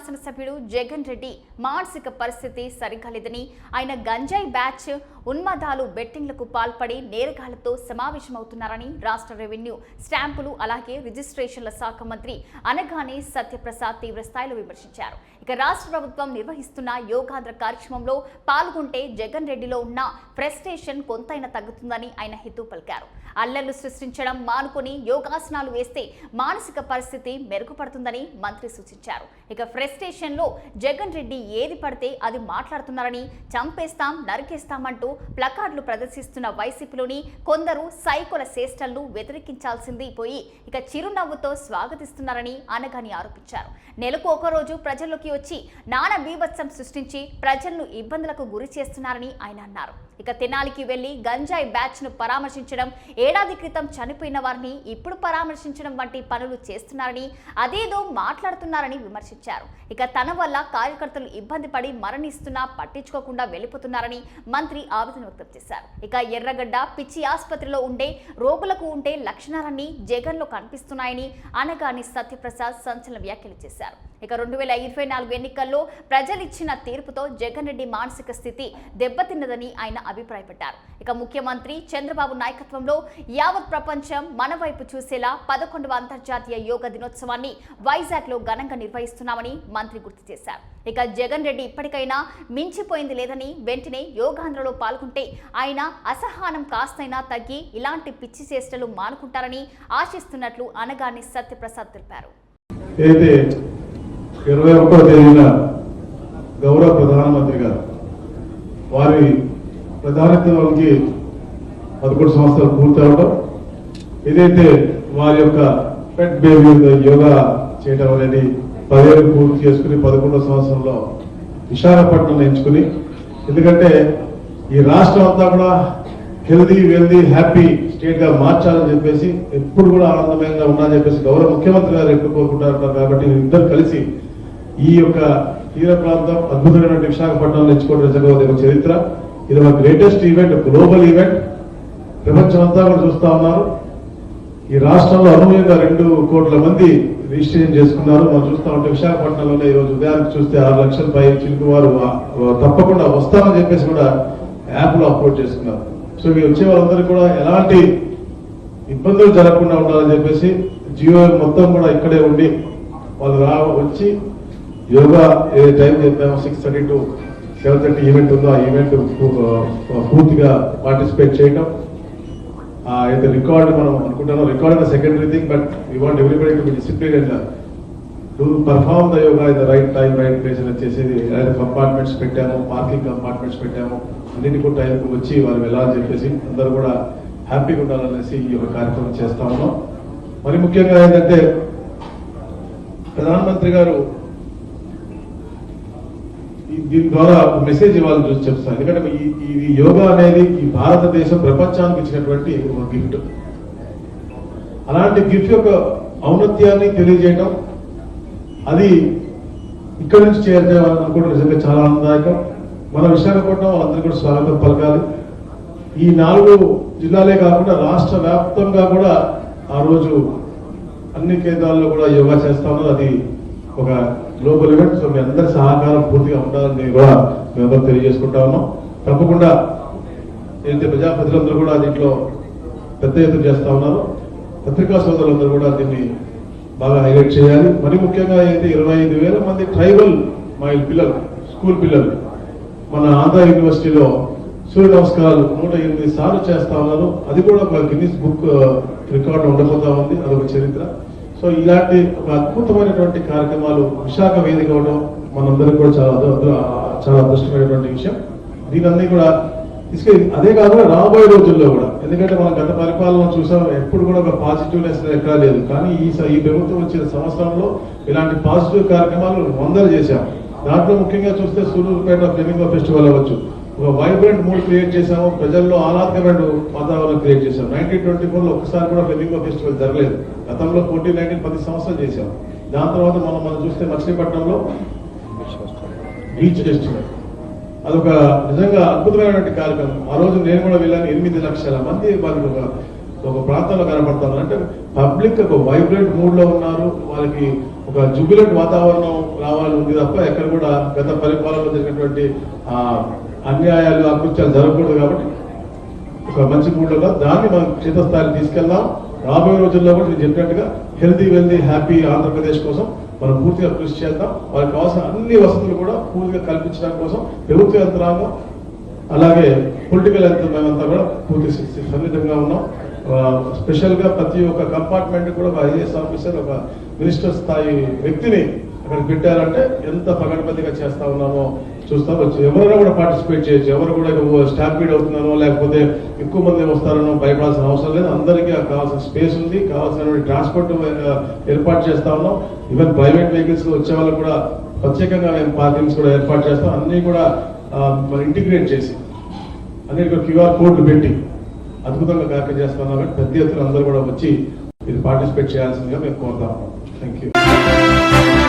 శాసనసభ్యుడు జగన్ రెడ్డి మానసిక పరిస్థితి సరిగ్గా లేదని ఆయన గంజాయి బ్యాచ్ ఉన్మాదాలు బెట్టింగ్లకు పాల్పడి నేరగాళ్ళతో సమావేశమవుతున్నారని రాష్ట్ర రెవెన్యూ స్టాంపులు అలాగే రిజిస్ట్రేషన్ల శాఖ మంత్రి అనగానే సత్యప్రసాద్ తీవ్ర స్థాయిలో విమర్శించారు. ఇక రాష్ట్ర ప్రభుత్వం నిర్వహిస్తున్న యోగాంధ్ర కార్యక్రమంలో పాల్గొంటే జగన్ రెడ్డిలో ఉన్న ఫ్రస్ట్రేషన్ కొంతైనా తగ్గుతుందని ఆయన హితవు పలికారు. అల్లర్లు సృష్టించడం మానుకొని యోగాసనాలు వేస్తే మానసిక పరిస్థితి మెరుగుపడుతుందని మంత్రి సూచించారు. ఇక ఫ్రస్ట్రేషన్లో జగన్ రెడ్డి ఏది పడితే అది మాట్లాడుతున్నారని చంపేస్తాం నరికేస్తామంటూ ప్లకార్డులు ప్రదర్శిస్తున్న వైసీపీలోని కొందరు సైకుల చేష్టలను వ్యతిరేకించాల్సింది పోయి ఇక చిరునవ్వుతో స్వాగతిస్తున్నారని అనగాని ఆరోపించారు. నెలకు ఒక రోజు ప్రజల్లోకి వచ్చి నానా బీభత్సం సృష్టించి ప్రజలను ఇబ్బందులకు గురి చేస్తున్నారని ఆయన అన్నారు. ఇక తెనాలికి వెళ్ళి గంజాయి బ్యాచ్ను పరామర్శించడం ఏడాది క్రితం చనిపోయిన వారిని ఇప్పుడు పరామర్శించడం వంటి పనులు చేస్తున్నారని అదేదో మాట్లాడుతున్నారని విమర్శించారు. ఇక తన వల్ల కార్యకర్తలు ఇబ్బంది పడి మరణిస్తున్నా పట్టించుకోకుండా వెళ్ళిపోతున్నారని మంత్రి ఆవేదన వ్యక్తం చేశారు. ఇక ఎర్రగడ్డ పిచ్చి ఆసుపత్రిలో ఉండే రోగులకు ఉండే లక్షణాలన్నీ జగన్లో కనిపిస్తున్నాయని అనగాని సత్యప్రసాద్ సంచలన వ్యాఖ్యలు చేశారు. ఇక రెండు వేల ఇరవై నాలుగు ఎన్నికల్లో ప్రజలిచ్చిన తీర్పుతో జగన్ రెడ్డి మానసిక స్థితి దెబ్బతిన్నదని ఆయన అభిప్రాయపడ్డారు. ఇక ముఖ్యమంత్రి చంద్రబాబు నాయకత్వంలో యావత్ ప్రపంచం మన వైపు చూసేలా పదకొండవ అంతర్జాతీయ యోగ దినోత్సవాన్ని వైజాగ్లో ఘనంగా నిర్వహిస్తున్నామని మంత్రి గుర్తు చేశారు. ఇక జగన్ రెడ్డి ఇప్పటికైనా మించిపోయింది లేదని వెంటనే యోగాంధ్రలో పాల్గొంటే ఆయన అసహనం కాస్తైనా తగ్గి ఇలాంటి పిచ్చి చేష్టలు మానుకుంటారని ఆశిస్తున్నట్లు అనగాని సత్యప్రసాద్ తెలిపారు. ఇరవై ఒకటో తేదీన గౌరవ ప్రధానమంత్రి గారు వారి ప్రధానత్వానికి పదకొండు సంవత్సరాలు పూర్తి అవడం. ఏదైతే వారి యొక్క పెట్ బేబీ యోగా చేయడం అనేది పదేళ్ళు పూర్తి చేసుకుని పదకొండో సంవత్సరంలో విశాఖపట్నం ఎంచుకుని ఎందుకంటే ఈ రాష్ట్రం అంతా కూడా హెల్దీ వెల్దీ హ్యాపీ స్టేట్గా మార్చాలని చెప్పేసి ఎప్పుడు కూడా ఆనందమయంగా ఉన్నా చెప్పేసి గౌరవ ముఖ్యమంత్రి గారు ఎప్పుడు కోరుకుంటారు కాబట్టి ఇద్దరు కలిసి ఈ యొక్క తీర ప్రాంతం అద్భుతమైనటువంటి విశాఖపట్నం ఎంచుకోవడం నిజంగా ఒక చరిత్ర. ఇది ఒక గ్రేటెస్ట్ ఈవెంట్ గ్లోబల్ ఈవెంట్ ప్రపంచం అంతా కూడా చూస్తా ఉన్నారు. ఈ రాష్ట్రంలో అనూహ్యంగా రెండు కోట్ల మంది రిజిస్ట్రేషన్ చేసుకున్నారు. మనం చూస్తా ఉంటే విశాఖపట్నంలోనే ఈ రోజు ఉదయానికి చూస్తే ఆరు లక్షల పై చిలుకు వారు తప్పకుండా వస్తామని చెప్పేసి కూడా యాప్లో అప్లోడ్ చేసుకున్నారు. సో మీరు వచ్చే వాళ్ళందరూ కూడా ఎలాంటి ఇబ్బందులు జరగకుండా ఉండాలని చెప్పేసి జియో మొత్తం కూడా ఇక్కడే ఉండి వాళ్ళు రా వచ్చి యోగా ఏ టైం చెప్పామో six thirty to seven event ఉందో ఆ ఈవెంట్ పూర్తిగా పార్టిసిపేట్ చేయటం. అయితే రికార్డు మనం అనుకుంటాం record secondary thing but you want everybody to be discipline and to perform the yoga in the right time right place అని వచ్చేసి కంపార్ట్మెంట్స్ పెట్టాము పార్కింగ్ కంపార్ట్మెంట్స్ పెట్టాము అన్నిటికీ కూడా టైంకి వచ్చి వాళ్ళు వెళ్ళాలని చెప్పేసి అందరూ కూడా హ్యాపీగా ఉండాలనేసి ఈ యొక్క కార్యక్రమం చేస్తా ఉన్నాం. మరి ముఖ్యంగా ఏంటంటే ప్రధానమంత్రి గారు దీని ద్వారా ఒక మెసేజ్ ఇవ్వాలని చూసి చెప్తాను ఎందుకంటే ఇది యోగా అనేది ఈ భారతదేశం ప్రపంచానికి ఇచ్చినటువంటి ఒక గిఫ్ట్ అలాంటి గిఫ్ట్ యొక్క ఔన్నత్యాన్ని తెలియజేయడం అది ఇక్కడి నుంచి చేరడం అనుకోవడం నిజంగా చాలా ఆనందదాయకం. మన విశాఖపట్నం వాళ్ళందరికీ కూడా స్వాగతం పలకాలి. ఈ నాలుగు జిల్లాలే కాకుండా రాష్ట్ర వ్యాప్తంగా కూడా ఆ రోజు అన్ని కేంద్రాల్లో కూడా యోగా చేస్తా ఉన్నారు. అది ఒక గ్లోబల్ ఈవెంట్ సో మీ అందరి సహకారం పూర్తిగా ఉండాలని కూడా మేమందరం తెలియజేసుకుంటా ఉన్నాం. తప్పకుండా అయితే ప్రజాప్రతినిధులందరూ కూడా దీంట్లో పెద్ద ఎత్తున చేస్తా ఉన్నారు. పత్రికా సోదరులందరూ కూడా దీన్ని బాగా హైలైట్ చేయాలి. మరి ముఖ్యంగా అయితే ఇరవై ఐదు వేల మంది ట్రైబల్ మా పిల్లలు స్కూల్ పిల్లలు మన ఆంధ్ర యూనివర్సిటీలో సూర్య నమస్కారాలు నూట ఎనిమిది సార్లు చేస్తా ఉన్నారు. అది కూడా ఒక గిన్నిస్ బుక్ రికార్డు ఉండబోతా ఉంది. అదొక చరిత్ర. సో ఇలాంటి ఒక అద్భుతమైనటువంటి కార్యక్రమాలు విశాఖ వేదిక అవడం మనందరికీ కూడా చాలా చాలా అదృష్టమైనటువంటి విషయం. దీనన్నీ కూడా తీసుకె అదే కాకుండా రాబోయే రోజుల్లో కూడా. ఎందుకంటే మనం గత పరిపాలన చూసాం ఎప్పుడు కూడా ఒక పాజిటివ్నెస్ ఎక్కడా లేదు. కానీ ఈ స- ఈ ప్రభుత్వం వచ్చిన సంవత్సరంలో ఇలాంటి పాజిటివ్ కార్యక్రమాలు వందలు చేశాం. దాంట్లో ముఖ్యంగా చూస్తే సూర్యుపేట ఫ్లెమింగో ఫెస్టివల్ అవ్వచ్చు ఒక వైబ్రెంట్ మూడ్ క్రియేట్ చేశాము. ప్రజల్లో ఆహ్లాదకరమైన వాతావరణం క్రియేట్ చేశాం నైన్టీన్ ట్వంటీ ఫోర్లో ఒకసారి కూడా ఫ్లెమింగో ఫెస్టివల్ జరగలేదు. గతంలో ఫోర్టీన్ నైన్టీన్ పది సంవత్సరాలు చేశాం దాని తర్వాత మనం మనం చూస్తే మచిలీపట్నంలో బీచ్ ఫెస్టివల్ అదొక నిజంగా అద్భుతమైనటువంటి కార్యక్రమం. ఆ రోజు నేను కూడా వెళ్ళాను. ఎనిమిది లక్షల మంది వాళ్ళకి ఒక ఒక ప్రాంతంలో కనపడతాను అంటే పబ్లిక్ ఒక వైబ్రెంట్ మూడ్లో ఉన్నారు. వాళ్ళకి ఒక జుబిలెంట్ వాతావరణం రావాలి ఉంది తప్ప ఎక్కడ కూడా గత పరిపాలనలో జరిగినటువంటి ఆ, అన్యాయాలు అకృత్యాలు జరగకూడదు కాబట్టి ఒక మంచి మూడ్లో దాన్ని మనం క్షేత్రస్థాయికి తీసుకెళ్దాం. రాబోయే రోజుల్లో కూడా నేను చెప్పినట్టుగా హెల్తీ వెల్దీ హ్యాపీ ఆంధ్రప్రదేశ్ కోసం మనం పూర్తిగా కృషి చేద్దాం. వారికి కావాల్సిన అన్ని వసతులు కూడా పూర్తిగా కల్పించడం కోసం ప్రభుత్వ యంత్రాంగం అలాగే పొలిటికల్ యంత్రం అంతా కూడా పూర్తి సన్నిహితంగా ఉన్నాం. స్పెషల్గా ప్రతి ఒక్క కంపార్ట్మెంట్ కూడా ఒక ఐఏఎస్ ఆఫీసర్ ఒక మినిస్టర్ స్థాయి వ్యక్తిని ఇక్కడ పెట్టారంటే ఎంత పగడబందిగా చేస్తా ఉన్నామో చూస్తా వచ్చు. ఎవరైనా కూడా పార్టిసిపేట్ చేయొచ్చు. ఎవరు కూడా స్టాంపీడ్ అవుతున్నారో లేకపోతే ఎక్కువ మంది వస్తారనో భయపడాల్సిన అవసరం లేదు. అందరికీ కావాల్సిన స్పేస్ ఉంది. కావాల్సిన ట్రాన్స్పోర్ట్ ఏర్పాటు చేస్తా ఉన్నాం. ఈవెన్ ప్రైవేట్ వెహికల్స్ వచ్చే వాళ్ళకు కూడా ప్రత్యేకంగా మేము పార్కింగ్స్ కూడా ఏర్పాటు చేస్తాం. అన్ని కూడా ఇంటిగ్రేట్ చేసి అన్ని క్యూఆర్ కోడ్లు పెట్టి అద్భుతంగా కార్యక్రమం చేస్తున్నాం కాబట్టి పెద్ద ఎత్తున అందరూ కూడా వచ్చి ఇది పార్టిసిపేట్ చేయాల్సిందిగా మేము కోరుతా ఉన్నాం. Thank you